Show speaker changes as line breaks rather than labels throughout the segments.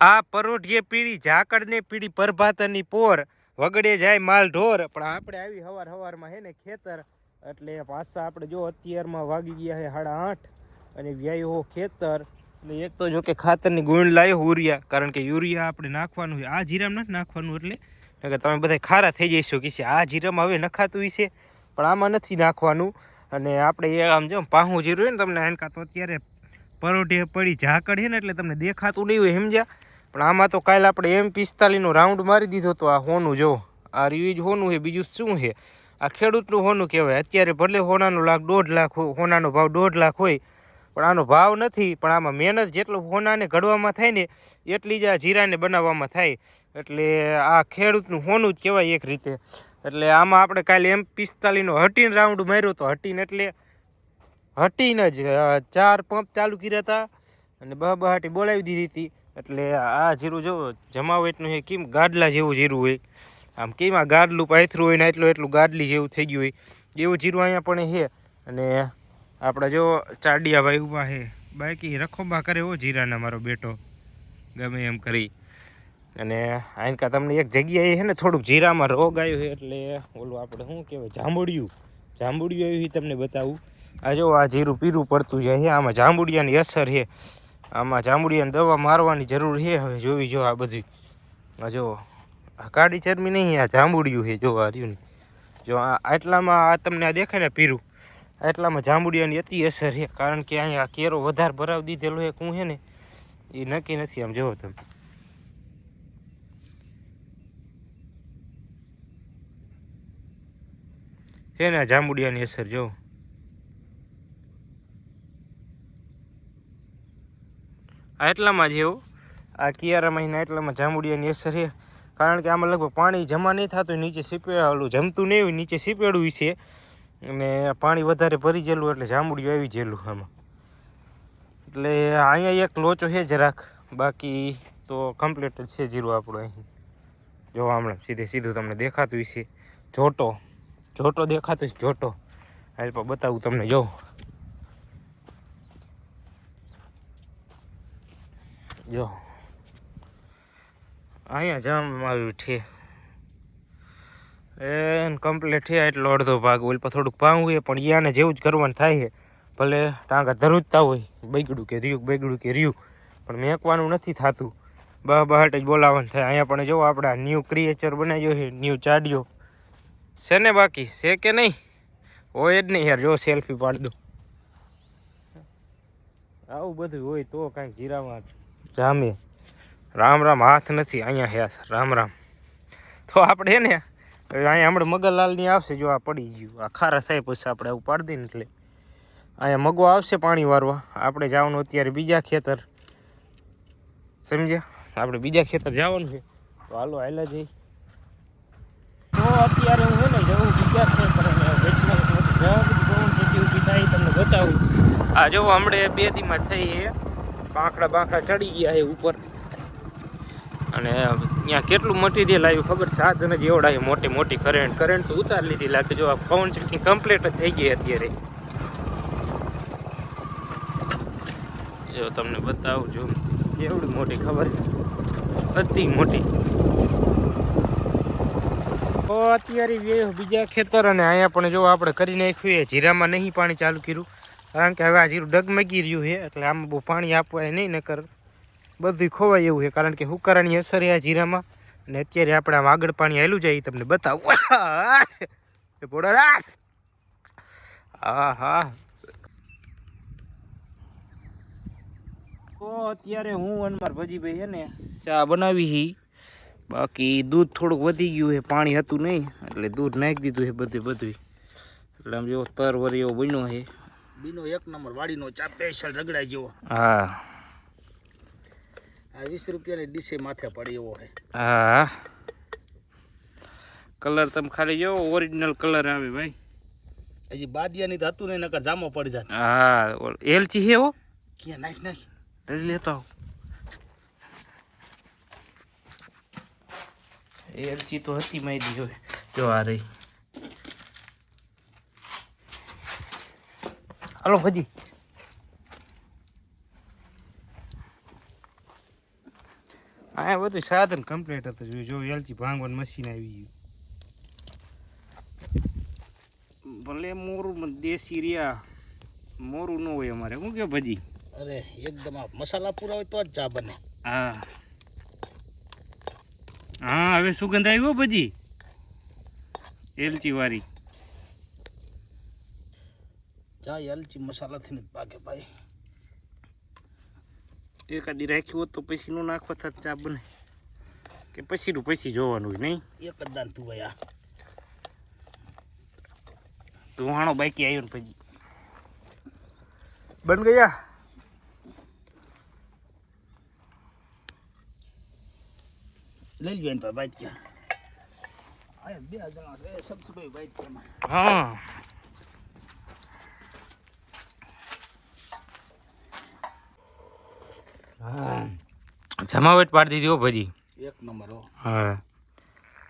આ પરોઢીએ પીળી ઝાકળને પીળી પરભાતરની પોર, વગડે જાય માલ ઢોર. પણ આપણે આવી હવાર હવારમાં હે ને ખેતર, એટલે પાછા આપણે જો અત્યારમાં વાગી ગયા છે સાડા આઠ, અને વ્યાય હો ખેતર. એટલે એક તો જો કે ખાતરની ગુણ લાવ્યો યુરિયા કારણ કે યુરિયા આપણે નાખવાનું હોય આ જીરામાં નથી નાખવાનું એટલે કે તમે બધા ખારા થઈ જઈશો કે આ જીરામાં હવે નખાતું હશે, પણ આમાં નથી નાખવાનું. અને આપણે એ આમ જો પાહું જીરું હોય ને તમને, એનકા તો અત્યારે પરોઢે પડી ઝાકળ છે ને એટલે તમને દેખાતું નહીં હોય, સમજ્યા? પણ આમાં તો કાલે આપણે એમ પિસ્તાલીસનો રાઉન્ડ મારી દીધો તો આ હોનું જો, આ રહ્યું જ હોનું છે, બીજું શું છે? આ ખેડૂતનું હોનું કહેવાય. અત્યારે ભલે હોનાનો લાખ, દોઢ લાખ હોનાનો ભાવ દોઢ લાખ હોય, પણ આનો ભાવ નથી, પણ આમાં મહેનત જેટલું હોનાને ઘડવામાં થાય ને, એટલી જ આ જીરાને બનાવવામાં થાય. એટલે આ ખેડૂતનું હોનું જ કહેવાય એક રીતે. એટલે આમાં આપણે કાલે એમ પિસ્તાલીસનો હટીને રાઉન્ડ માર્યો તો હટીને એટલે હટીને જ ચાર પંપ ચાલુ કર્યા હતા. અને બહ બહાટી બોલાવી દીધી હતી. એટલે આ જીરું જો જમાવટનું છે, કેમ ગાડલા જેવું જીરું હોય? આમ કેમ આ ગાડલું પાથરું હોય ને એટલું એટલું ગાડલી જેવું થઈ ગયું હોય? એવું જીરું અહીંયા પણ છે. અને આપણે જો ચાડિયા ભાઈ ઊભા છે. બાકી રખોબા કરે હો જીરાના મારો બેટો. ગમે એમ કરી. અને આનકા તમને એક જગ્યાએ છે ને થોડુંક જીરામાં રોગ આવ્યો છે એટલે ઓલું આપણે શું કહેવાય, જાંબુડિયું. જાંબુડિયું આવ્યું તમને બતાવું. આ જો આ જીરું પીરું પડતું જાય છે, આમાં જાંબુડિયાની અસર છે. આમાં જાંબુડિયાની દવા મારવાની જરૂર છે હવે, જોવી, જો આ બધી. આ જો, આ કાળી ચરમી નહીં, આ જાંબુડિયું છે, જો આ રહ્યું જો આ, આટલામાં આ તમને આ દેખાય ને પીરું, આટલામાં જાંબુડિયાની અતિ અસર છે, કારણ કે અહીંયા કેરો વધારે ભરાવી દીધેલો છે, કું છે ને, એ નક્કી નથી, આમ જોવો તમે. છે ને જાંબુડિયાની અસર, જો. આ એટલામાં જ એવું? આ કિયારા મહિના એટલામાં જાંબુડિયાની અસર છે. કારણ કે આમાં લગભગ પાણી જમા નહીં થતું નીચે સીપે જમતું નહીં હોય, નીચે સીપેડું છે. અને પાણી વધારે ભરી ગયેલું એટલે જાંબુડિયું આવી ગયેલું આમાં. એટલે અહીંયા એક લોચો છે જરાક. બાકી તો કમ્પ્લીટ જ છે જીરું આપણું અહીં. જોવા હમણાં સીધે સીધું તમને દેખાતું છે જોટો. જોટો દેખાતું છે જોટો. હાલ પણ બતાવું તમને, જો. જો. અહીંયા જામ આવ્યું છે. એ કમ્પ્લીટ થયા એટલો અડધો ભાગ. ઓલ પર થોડુંક પાવું હોય, પણ યાને જેવું જ કરવાનું થાય છે. ભલે ટાંકા ધરુજતા હોય, બગડ્યું કે રહ્યું, બગડ્યું કે રહ્યું, પણ મેંકવાનું નથી થતું. બહ બહાટ જ બોલાવવાનું થાય. અહીંયા પણ જો આપણે ન્યૂ ક્રિએચર બનાવ્યો છે ન્યૂ ચાડ્યો. છે ને બાકી? છે કે નહીં? હોય જ નહીં યાર. જો સેલ્ફી પાડ દો આવું બધું હોય તો કાંઈક જીરામાં જામે રામ રામ, હાથ નથી, અહીંયા હે રામ રામ. તો આપણે ને, અહીંયા હમણાં મગનલાલની આવશે જો આ પડી ગયું. આ ખારા થાય પછી આપણે આવું દઈએ એટલે. અહીંયા મગો આવશે પાણી વારવા. આપણે જવાનું અત્યારે બીજા ખેતર. સમજ્યા? આપણે બીજા ખેતર જવાનું છે. તો હાલો હાલા જઈ તો અત્યારે હું હે ને જવું બીજા ખેતર બહુ જગ્યા ઊભી તમને બતાવું. આ જો હમણાં બે દીમાં થઈ છે. પાંખડા પાંખડા ચડી ગયા છે ઉપર. અને ત્યાં કેટલું મટીરિયલ આવ્યું ખબર? સાધન જ એવડા છે, મોટી મોટી કરંટ કરંટ તો ઉતાર લીધી લાગે, જો આ પવન ચક્કી કમ્પ્લીટ જ થઈ ગઈ અત્યારે. જો તમને બતાવું જો એવડી મોટી ખબર? અતિ મોટી. તો અત્યારે બીજા ખેતર અને અહીંયા પણ જો આપણે કરી નાખ્યું એ જીરામાં નહીં પાણી ચાલુ કર્યું. કારણ કે હવે આ જીરું ડગમગી રહ્યું છે, એટલે આમાં બહુ પાણી આપવાય નહીં, નકર બધું ખોવાય એવું છે. કારણ કે હુકારાની અસર આ જીરામાં? અને અત્યારે આપણે આમ આગળ પાણી આવેલું જાય તમને બતાવું. હા હા. અત્યારે હું અનમાર ભજીભાઈ છે ને ચા બનાવી હી. બાકી દૂધ થોડુંક વધી ગયું છે, પાણી હતું નહીં, એટલે દૂધ નાખી દીધું છે બધું બધું એટલે આમ જેવો તર વરી એવો બન્યો છે.
બીનો એક નંબર વાડીનો ચા સ્પેશિયલ રગડાઈ જેવો.
હા.
આ વીસ રૂપિયાની ડીશે માથે પડી એવો છે.
હા. કલર તમે ખાલી જો ઓરિજિનલ કલર આવે ભાઈ.
હજી બાદિયાની તો હતું ને નકર જામો પડી જાય
હા એલચી છે હો.
ક્યાં નાખ નાખ.
લઈ લેતા આવો. એલચી તો હતી માહિતી જો આ રહી. હાલો ભજી. આ બધું સાધન કમ્પ્લીટ હતું જોયું જો એલચી ભાંગવાનું મશીન આવી ગયું. ભલે મોરું દેશી રહ્યા. મોરું ન હોય અમારે. શું કે ભજી?
અરે એકદમ આ મસાલા પૂરા હોય તો જ ચા બને.
હા. હા હવે સુગંધ આવ્યો ભજી. એલચી વાળી.
ચા એલચી મસાલાથી જ પાકે ભાઈ.
એકાદી રાખ્યું હોત તો પછી નું નાખવા થાત ચા બને. કે પછીનું પછી જોવાનું હોય નહીં?
એક જ દાન પીવાય આ.
ધુહાણો બાકી આવ્યો ને પછી. બન ગયા?
લઈ લ્યો એને ભાઈ ક્યાં આ બે જણા છે સબસભાઈ ભાઈ ત્યાં
હા. જમાવટ પાડી દીધી હો ભજી.
એક નંબર હો.
હા.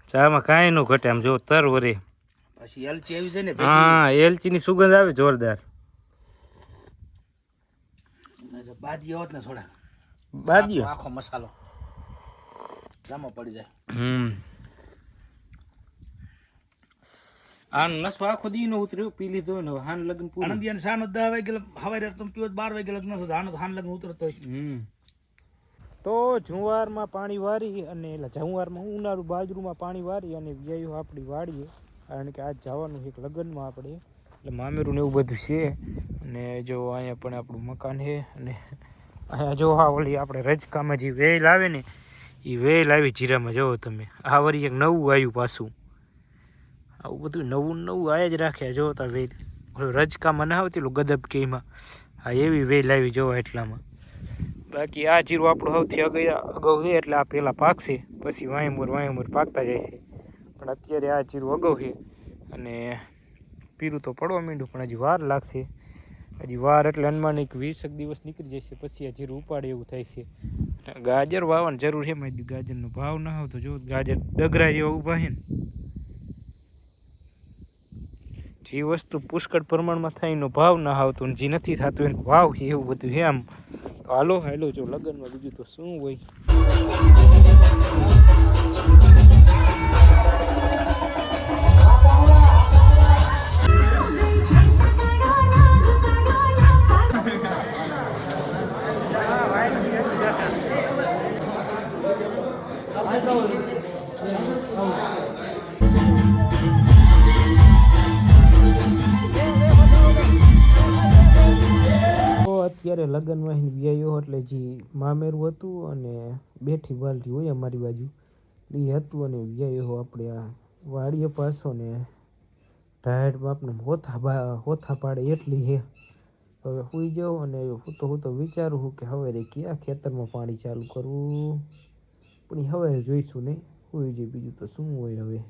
ચામાં કાંઈ નું ઘટે આમ જો તર વરે.
પછી એલચી આવી છે ને હા
હા એલચીની સુગંધ આવે જોરદાર.
બાજી હોત ને થોડા
બાદીઓ
આખો મસાલો. જામો પડી જાય.
હમ. આન નસો આખો દી નો ઉતર્યો પી લીધો ને હાન લગન પૂરું.
આનંદી શાનો દસ વાગે હવારે તમે પીવો તો બાર વાગે લગ્ન થતો આનો હાન લગ્ન ઉતરતો
હમ. તો જુવારમાં પાણી વારી અને જુવારમાં ઉનાળું બાજરુમાં પાણી વારી અને વ્યાયુ આપણી વાળીએ. કારણ કે આજ જવાનું એક લગ્નમાં આપણે. એટલે મામેરું ને એવું બધું છે. અને જો અહીંયા પણ આપણું મકાન છે અને અહીંયા જો હા ઓલી આપણે રજકામાં જે વેલ આવે ને, એ વેલ આવી જીરામાં જુઓ તમે. આ વળી એક નવું આવ્યું પાછું. આવું બધું નવું નવું આયા જ રાખ્યા જોતા વેલ. ઓલું રજકામાં ના આવતી ગદબ કેમાં હા, એવી વેલ આવી જોવા એટલામાં. બાકી આ જીરું આપણું સૌથી અગયા અગાઉ છે એટલે આ પહેલાં પાકશે, પછી વાયમોર વાયમોર પાકતા જાય છે. પણ અત્યારે આ જીરું અગાઉ છે અને પીરું તો પડવા માંડ્યું, પણ હજી વાર લાગશે. હજી વાર એટલે અનુમાનિક વીસેક દિવસ નીકળી જશે, પછી આ જીરું ઉપાડે એવું થાય છે. ગાજર વાવવાની જરૂર છે મારી ગાજરનો ભાવ ના હોય તો જો ગાજર ડગરા જેવા ઊભા છે ને જે વસ્તુ પુષ્કળ પ્રમાણમાં થાય એનો ભાવ ના આવતો જે નથી થતું એનો ભાવ છે એવું બધું છે આમ. તો હાલો હાલો, જો લગ્નમાં બીજું તો શું હોય? તો અત્યારે લગ્ન એને વ્યાયો એટલે જે મામેરું હતું અને બેઠી બાલટી હોય અમારી બાજુ એ હતું અને વ્યાયો આપણે આ વાડીએ પાછો ને ટાયર બાપને હોથા હોથા પાડે એટલી હે. હવે સુઈ જાઉં અને હું તો હું તો વિચારું છું કે હવે રે ક્યાં ખેતરમાં પાણી ચાલુ કરવું? પણ હવે જોઈશું નહીં. સુઈ જાય બીજું તો શું હોય હવે?